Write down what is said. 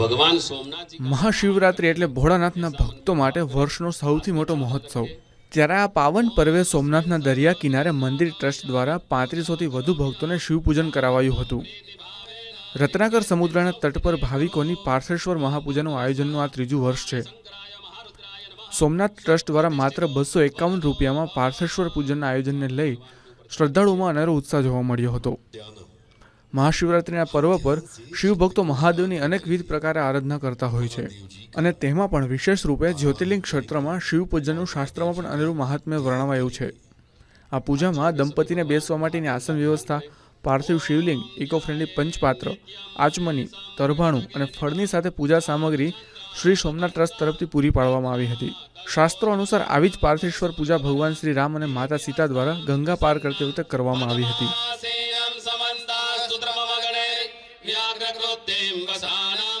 ભગવાન સોમનાથ મહાશિવરાત્રિ એટલે ભોળાનાથના ભક્તો માટે વર્ષનો સૌથી મોટો મહોત્સવ. ત્યારે આ પાવન પર્વે સોમનાથના દરિયા કિનારે મંદિર ટ્રસ્ટ દ્વારા પાંત્રીસોથી વધુ ભક્તોને શિવપૂજન કરાવાયું હતું. રત્નાકર સમુદ્રના તટ પર ભાવિકોની પાર્થેશ્વર મહાપૂજાનું આયોજનનું આ ત્રીજું વર્ષ છે. સોમનાથ ટ્રસ્ટ દ્વારા માત્ર બસો એકાવન રૂપિયામાં પાર્થેશ્વર પૂજનના આયોજનને લઈ શ્રદ્ધાળુઓમાં અનેરો ઉત્સાહ જોવા મળ્યો હતો. મહાશિવરાત્રિના પર્વ પર શિવભક્તો મહાદેવની અનેકવિધ પ્રકારે આરાધના કરતા હોય છે. અને તેમાં પણ વિશેષ રૂપે જ્યોતિર્લિંગ ક્ષેત્રમાં શિવ પૂજનનું શાસ્ત્રમાં પણ અનેરું મહાત્મ્ય વર્ણવાયું છે. આ પૂજામાં દંપતીને બેસવા માટેની આસન વ્યવસ્થા, પાર્થિવ શિવલિંગ ઇકો ફ્રેન્ડલી પંચપાત્ર, આચમની, તરભાણું અને ફળની સાથે પૂજા સામગ્રી શ્રી સોમનાથ ટ્રસ્ટ તરફથી પૂરી પાડવામાં આવી હતી. શાસ્ત્રો અનુસાર આવી જ પાર્થેશ્વર પૂજા ભગવાન શ્રી રામ અને માતા સીતા દ્વારા ગંગા પાર કરતી વખતે કરવામાં આવી હતી. मम गणे वसानाम्